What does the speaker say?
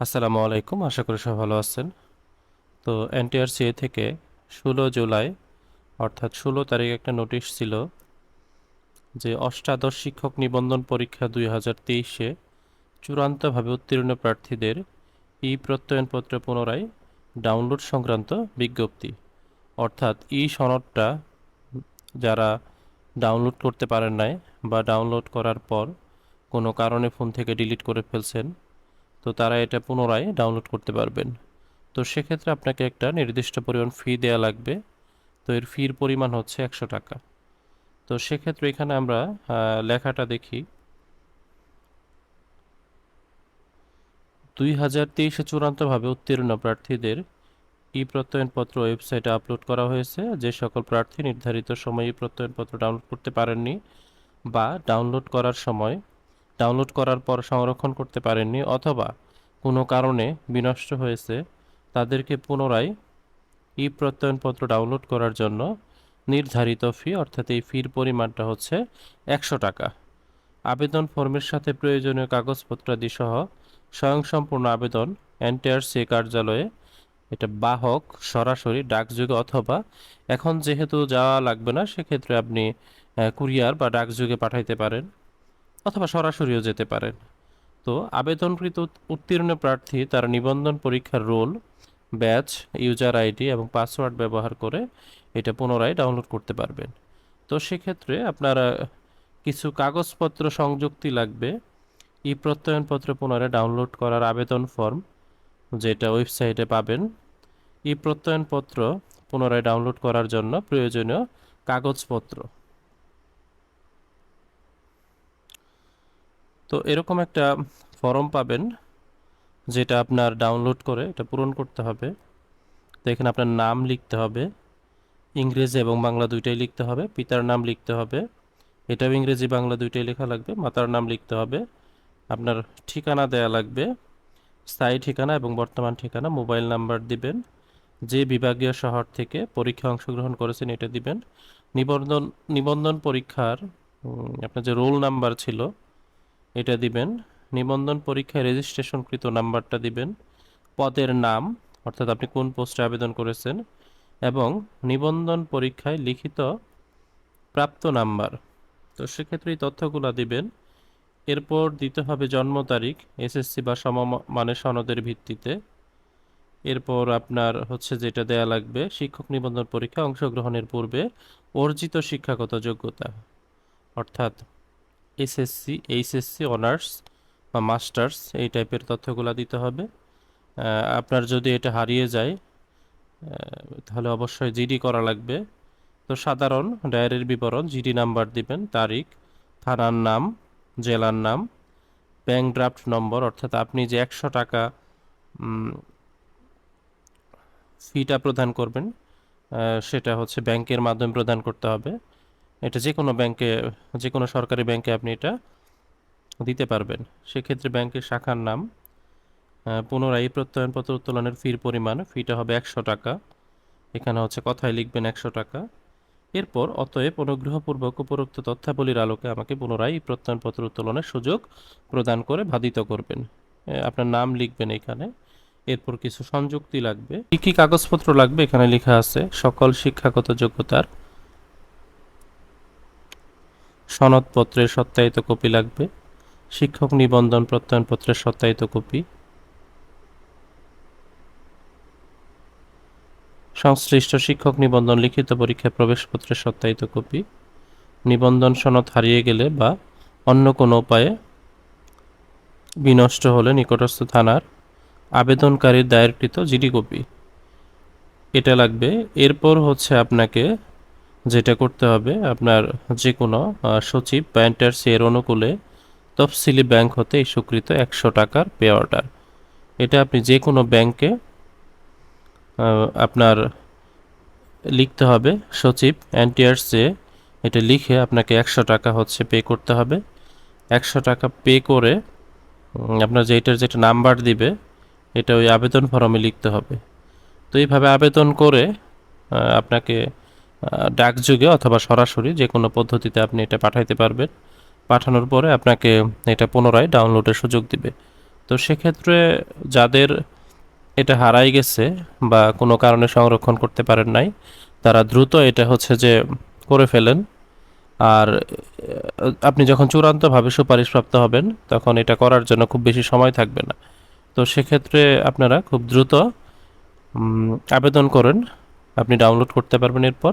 আসসালামু আলাইকুম, আশা করি সবাই ভালো আছেন। তো এনটিআরসিএ থেকে ষোলো জুলাই, অর্থাৎ ষোলো তারিখ একটা নোটিশ ছিল যে অষ্টাদশ শিক্ষক নিবন্ধন পরীক্ষা দুই হাজার তেইশে চূড়ান্তভাবে উত্তীর্ণ প্রার্থীদের ই প্রত্যয়নপত্র পুনরায় ডাউনলোড সংক্রান্ত বিজ্ঞপ্তি। অর্থাৎ ই সনদটা যারা ডাউনলোড করতে পারেন নাই বা ডাউনলোড করার পর কোনো কারণে ফোন থেকে ডিলিট করে ফেলছেন তো তারা এটা পুনরায় ডাউনলোড করতে পারবেন। তো সেক্ষেত্রে আপনাকে একটা নির্দিষ্ট পরিমাণ ফি দেওয়া লাগবে। তো এর ফির পরিমাণ হচ্ছে একশো টাকা। তো সেক্ষেত্রে এখানে আমরা লেখাটা দেখি। দুই হাজার তেইশে চূড়ান্তভাবে উত্তীর্ণ প্রার্থীদের ই প্রত্যয়নপত্র ওয়েবসাইটে আপলোড করা হয়েছে। যে সকল প্রার্থী নির্ধারিত সময়ে ই প্রত্যয়নপত্র ডাউনলোড করতে পারেননি বা ডাউনলোড করার সময় ডাউনলোড করার পর সংরক্ষণ করতে পারেননি অথবা কোনো কারণে বিনষ্ট হয়েছে, তাদেরকে পুনরায় ই প্রত্যয়নপত্র ডাউনলোড করার জন্য নির্ধারিত ফি, অর্থাৎ এই ফির পরিমাণটা হচ্ছে একশো টাকা। আবেদন ফর্মের সাথে প্রয়োজনীয় কাগজপত্রাদি সহ স্বয়ংসম্পূর্ণ আবেদন এনটিআরসি কার্যালয়ে, এটা বাহক, সরাসরি, ডাকযোগে অথবা এখন যেহেতু যাওয়া লাগবে না, সেক্ষেত্রে আপনি কুরিয়ার বা ডাকযোগে পাঠাইতে পারেন। অথবা সরাসরিও যেতে পারেন। তো আবেদনকৃত উত্তীর্ণ প্রার্থী তার নিবন্ধন পরীক্ষার রোল, ব্যাচ, ইউজার আইডি এবং পাসওয়ার্ড ব্যবহার করে এটা পুনরায় ডাউনলোড করতে পারবেন। তো সেক্ষেত্রে আপনার কিছু কাগজপত্র সংযুক্তি লাগবে। ই প্রত্যয়নপত্র পুনরায় ডাউনলোড করার আবেদন ফর্ম যেটা ওয়েবসাইটে পাবেন। ই প্রত্যয়নপত্র পুনরায় ডাউনলোড করার জন্য প্রয়োজনীয় কাগজপত্র। তো এরকম একটা ফর্ম পাবেন, যেটা আপনার ডাউনলোড করে এটা পূরণ করতে হবে। তো এখানে আপনার নাম লিখতে হবে, ইংরেজি এবং বাংলা দুইটাই লিখতে হবে, পিতার নাম লিখতে হবে, এটাও ইংরেজি, বাংলা দুইটাই লেখা লাগবে, মাতার নাম লিখতে হবে, আপনার ঠিকানা দেয়া লাগবে, স্থায়ী ঠিকানা এবং বর্তমান ঠিকানা, মোবাইল নাম্বার দিবেন, যে বিভাগীয় শহর থেকে পরীক্ষা অংশগ্রহণ করেছেন এটা দিবেন। নিবন্ধন নিবন্ধন পরীক্ষার আপনার যে রোল নাম্বার ছিল এটা দিবেন। নিবন্ধন পরীক্ষায় রেজিস্ট্রেশনকৃত নাম্বারটা দিবেন। পদের নাম, অর্থাৎ আপনি কোন পোস্টে আবেদন করেছেন, এবং নিবন্ধন পরীক্ষায় লিখিত প্রাপ্ত নাম্বার। তো সেক্ষেত্রে এই তথ্যগুলো দিবেন। এরপর দিতে হবে জন্ম তারিখ এসএসসি বা সমমানের সনদের ভিত্তিতে। এরপর আপনার হচ্ছে যেটা দেয়া লাগবে, শিক্ষক নিবন্ধন পরীক্ষা অংশগ্রহণের পূর্বে অর্জিত শিক্ষাগত যোগ্যতা, অর্থাৎ এসএসসি এইচএসসি অনার্স বা মাস্টার্স এই টাইপের তথ্যগুলো দিতে হবে। আপনার যদি এটা হারিয়ে যায় তাহলে অবশ্যই জিডি করা লাগবে। তো সাধারণ ডায়েরির বিবরণ জিডি নাম্বার দিবেন, তারিখ, থানার নাম, জেলার নাম ব্যাংক ড্রাফট নম্বর অর্থাৎ আপনি যে একশো টাকা ফিটা প্রদান করবেন সেটা হচ্ছে ব্যাংকের মাধ্যমে প্রদান করতে হবে। এটা যে কোনো ব্যাংকে, যে কোনো সরকারি ব্যাংকে আপনি এটা দিতে পারবেন। সেক্ষেত্রে ব্যাংকের শাখার নাম পুনরায় এই প্রত্যয়নপত্র উত্তোলনের ফির পরিমাণ, ফিটা হবে একশো টাকা। এখানে হচ্ছে কথায় লিখবেন একশো টাকা। এরপর অতএব অনুগ্রহপূর্বক উপরোক্ত তথ্যাবলীর আলোকে আমাকে পুনরায় এই প্রত্যয়নপত্র উত্তোলনের সুযোগ প্রদান করে বাধিত করবেন। আপনার নাম লিখবেন এখানে। এরপর কিছু সংযুক্তি লাগবে। কি কি কাগজপত্র লাগবে? এখানে লেখা আছে, সকল শিক্ষাগত যোগ্যতার সনদপত্রের সত্যায়িত কপি লাগবে। শিক্ষক নিবন্ধন প্রত্যয়নপত্রের সত্যায়িত কপি। সংশ্লিষ্ট শিক্ষক নিবন্ধন লিখিত পরীক্ষায় প্রবেশপত্রের সত্যায়িত কপি। নিবন্ধন সনদ হারিয়ে গেলে বা অন্য কোনো উপায়ে বিনষ্ট হলে নিকটস্থ থানার আবেদনকারীর দায়েরকৃত জিডি কপি। এটা লাগবে। এরপর হচ্ছে আপনাকে যেটা করতে হবে, আপনার যে কোনো সচিব বা এন্টারসি এর অনুকূলে তফসিলি ব্যাংক হতে ইস্যুকৃত একশো টাকার পে অর্ডার। এটা আপনি যে কোনো ব্যাংকে আপনার লিখতে হবে, সচিব এনটিআরসি এটা লিখে আপনাকে একশো টাকা হচ্ছে পে করতে হবে। একশো টাকা পে করে আপনার যেটার যেটা নাম্বার দিবে, এটা ওই আবেদন ফর্মে লিখতে হবে। তো এইভাবে আবেদন করে আপনাকে ডাকযোগে অথবা সরাসরি যে কোনো পদ্ধতিতে আপনি এটা পাঠাইতে পারবেন। পাঠানোর পরে আপনাকে এটা পুনরায় ডাউনলোডের সুযোগ দিবে। তো সেক্ষেত্রে যাদের এটা হারাই গেছে বা কোনো কারণে সংরক্ষণ করতে পারেন নাই, তারা দ্রুত এটা হচ্ছে যে করে ফেলেন। আর আপনি যখন চূড়ান্তভাবে সুপারিশপ্রাপ্ত হবেন, তখন এটা করার জন্য খুব বেশি সময় থাকবে না। তো সেক্ষেত্রে আপনারা খুব দ্রুত আবেদন করেন। আপনি ডাউনলোড করতে পারবেন এরপর।